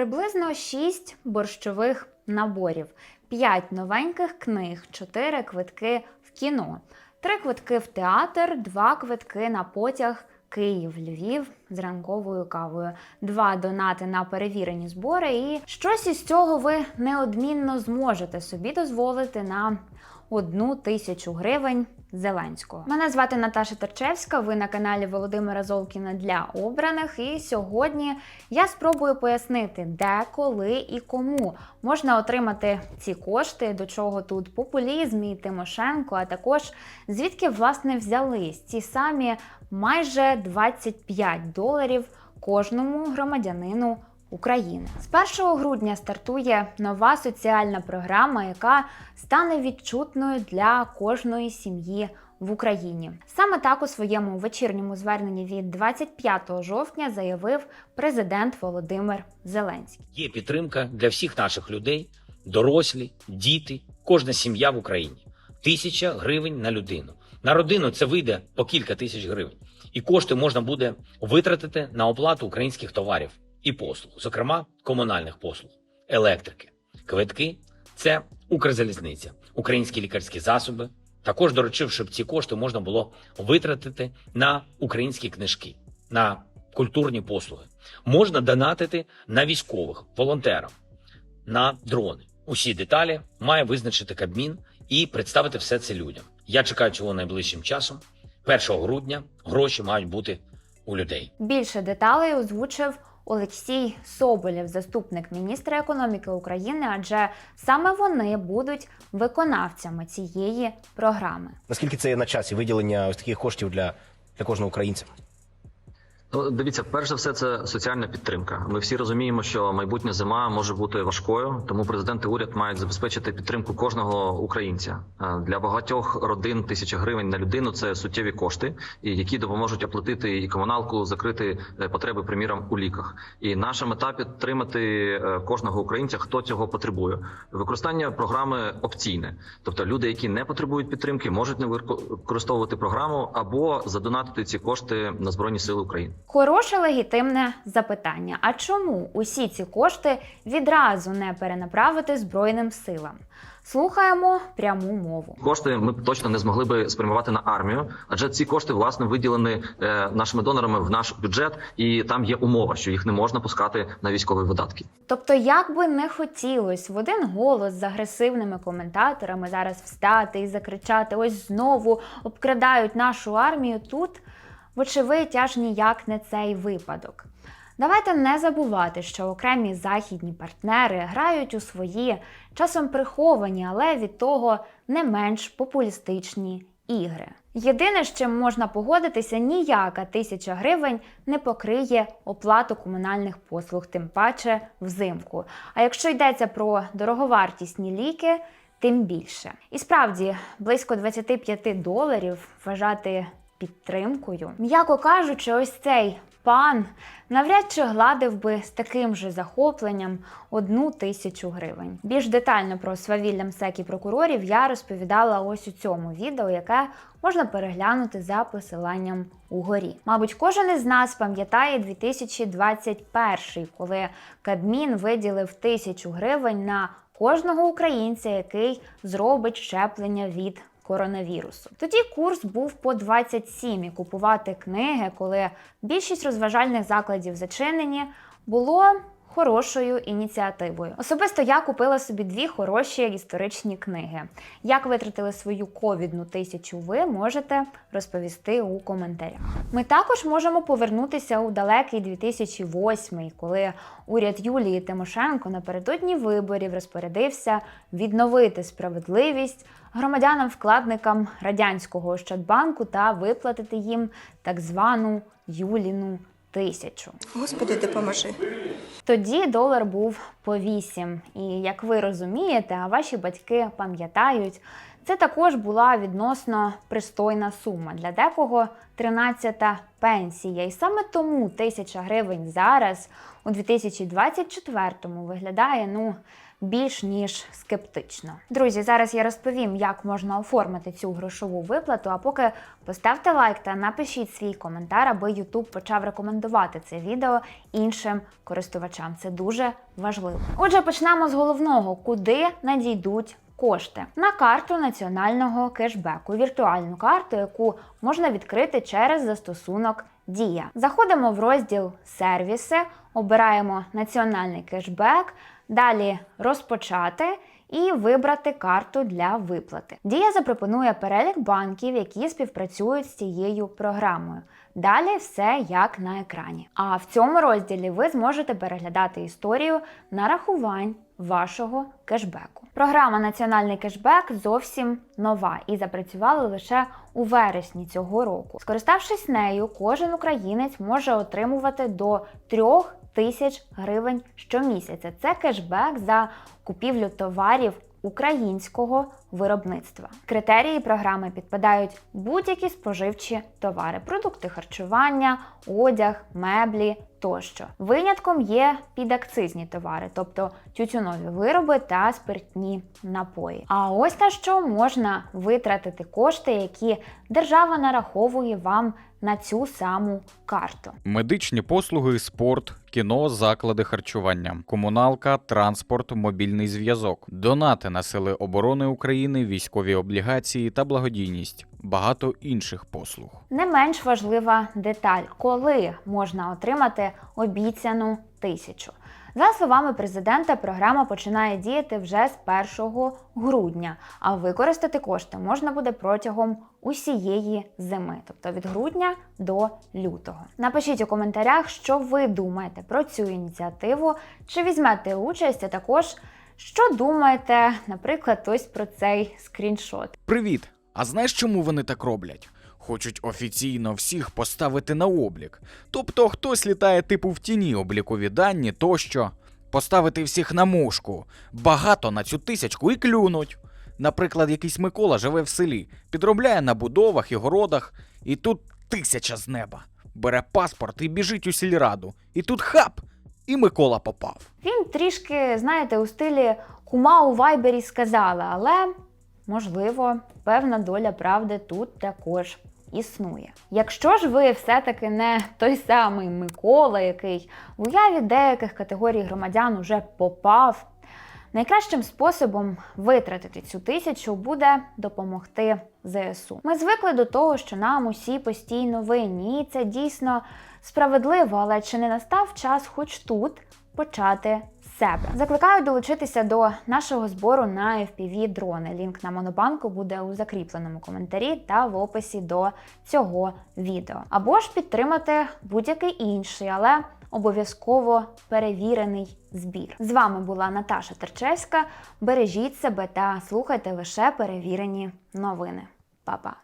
Приблизно 6 борщових наборів, 5 новеньких книг, 4 квитки в кіно, 3 квитки в театр, 2 квитки на потяг Київ, Львів з ранковою кавою, 2 донати на перевірені збори. І щось із цього ви неодмінно зможете собі дозволити на одну тисячу гривень Зеленського. Мене звати Наташа Терчевська. Ви на каналі Володимира Золкіна для обраних. І сьогодні я спробую пояснити, де, коли і кому можна отримати ці кошти, до чого тут популізм і Тимошенко, а також звідки власне взялись ці самі майже 25 доларів кожному громадянину. України з 1 грудня стартує нова соціальна програма, яка стане відчутною для кожної сім'ї в Україні. Саме так у своєму вечірньому зверненні від 25 жовтня заявив президент Володимир Зеленський. Є підтримка для всіх наших людей, дорослі, діти, кожна сім'я в Україні. Тисяча гривень на людину. На родину це вийде по кілька тисяч гривень, і кошти можна буде витратити на оплату українських товарів і послуг, зокрема комунальних послуг, електрики, квитки. Це Укрзалізниця, українські лікарські засоби. Також доручив, щоб ці кошти можна було витратити на українські книжки, на культурні послуги. Можна донатити на військових, волонтерам, на дрони. Усі деталі має визначити Кабмін і представити все це людям. Я чекаю цього найближчим часом. 1 грудня гроші мають бути у людей. Більше деталей озвучив Олексій Соболєв, заступник міністра економіки України, адже саме вони будуть виконавцями цієї програми. Наскільки це є на часі виділення ось таких коштів для, для кожного українця? Ну, дивіться, перш за все, це соціальна підтримка. Ми всі розуміємо, що майбутня зима може бути важкою, тому президент і уряд мають забезпечити підтримку кожного українця. Е, Для багатьох родин тисяча гривень на людину це суттєві кошти, які допоможуть оплатити і комуналку, закрити е, потреби, приміром, у ліках. І наша мета підтримати е, кожного українця, хто цього потребує. Використання програми опційне, тобто люди, які не потребують підтримки, можуть не використовувати програму або задонатити ці кошти на збройні сили України. Хороше легітимне запитання: а чому усі ці кошти відразу не перенаправити Збройним силам? Слухаємо пряму мову. Кошти ми б точно не змогли би спрямувати на армію, адже ці кошти власне виділені е, нашими донорами в наш бюджет, і там є умова, що їх не можна пускати на військові видатки. Тобто, як би не хотілось в один голос з агресивними коментаторами зараз встати і закричати: ось знову обкрадають нашу армію тут, вочевидь, аж ніяк не цей випадок. Давайте не забувати, що окремі західні партнери грають у свої часом приховані, але від того не менш популістичні ігри. Єдине, з чим можна погодитися, ніяка тисяча гривень не покриє оплату комунальних послуг, тим паче взимку. А якщо йдеться про дороговартісні ліки, тим більше. І справді близько 25 доларів вважати підтримкою. М'яко кажучи, ось цей пан навряд чи гладив би з таким же захопленням одну тисячу гривень. Більш детально про свавілля МСЕК і прокурорів я розповідала ось у цьому відео, яке можна переглянути за посиланням угорі. Мабуть, кожен із нас пам'ятає 2021, коли Кабмін виділив тисячу гривень на кожного українця, який зробить щеплення від коронавірусу. Тоді курс був по 27 і купувати книги, коли більшість розважальних закладів зачинені, було хорошою ініціативою. Особисто я купила собі дві хороші історичні книги. Як витратили свою ковідну тисячу, ви можете розповісти у коментарях. Ми також можемо повернутися у далекий 2008, коли уряд Юлії Тимошенко напередодні виборів розпорядився відновити справедливість громадянам-вкладникам радянського Ощадбанку та виплатити їм так звану Юліну тисячу. Господи, допоможи. Тоді долар був по 8. І як ви розумієте, а ваші батьки пам'ятають, Це також була відносно пристойна сума. Для декого 13-та пенсія. І саме тому тисяча гривень зараз у 2024-му виглядає ну більш ніж скептично. Друзі, зараз я розповім, як можна оформити цю грошову виплату. А поки поставте лайк та напишіть свій коментар, аби YouTube почав рекомендувати це відео іншим користувачам. Це дуже важливо. Отже, почнемо з головного: куди надійдуть кошти на карту національного кешбеку, віртуальну карту, яку можна відкрити через застосунок Дія. Заходимо в розділ сервіси, обираємо національний кешбек, далі розпочати. І вибрати карту для виплати. Дія запропонує перелік банків, які співпрацюють з цією програмою. Далі все як на екрані. А в цьому розділі ви зможете переглядати історію нарахувань вашого кешбеку. Програма Національний кешбек зовсім нова і запрацювала лише у вересні цього року. Скориставшись нею, кожен українець може отримувати до 3 тисяч гривень щомісяця. Це кешбек за купівлю товарів українського виробництва. Критерії програми підпадають будь-які споживчі товари, продукти харчування, одяг, меблі тощо. Винятком є підакцизні товари, тобто тютюнові вироби та спиртні напої. А ось на що можна витратити кошти, які держава нараховує вам на цю саму карту. Медичні послуги, спорт, кіно, заклади харчування, комуналка, транспорт, мобільний зв'язок, донати на сили оборони України, військові облігації та благодійність, багато інших послуг. Не менш важлива деталь, коли можна отримати обіцяну тисячу. За словами президента, програма починає діяти вже з 1 грудня, а використати кошти можна буде протягом усієї зими, тобто від грудня до лютого. Напишіть у коментарях, що ви думаєте про цю ініціативу, чи візьмете участь, а також що думаєте, наприклад, ось про цей скріншот. Привіт! А знаєш, чому вони так роблять? Хочуть офіційно всіх поставити на облік. Тобто хтось літає типу в тіні облікові дані тощо. Поставити всіх на мушку. Багато на цю тисячку і клюнуть. Наприклад, якийсь Микола живе в селі, підробляє на будовах і городах, і тут тисяча з неба. Бере паспорт і біжить у сільраду. І тут хап! І Микола попав. Він трішки, знаєте, у стилі кума у вайбері сказала, але можливо, певна доля правди тут також існує. Якщо ж ви все-таки не той самий Микола, який в уяві деяких категорій громадян уже попав. Найкращим способом витратити цю тисячу буде допомогти ЗСУ. Ми звикли до того, що нам усі постійно винні, і це дійсно справедливо, але чи не настав час хоч тут почати себе? Закликаю долучитися до нашого збору на FPV дрони. Лінк на монобанку буде у закріпленому коментарі та в описі до цього відео. Або ж підтримати будь-який інший, але обов'язково перевірений збір. З вами була Наташа Терчевська. Бережіть себе та слухайте лише перевірені новини. Па-па!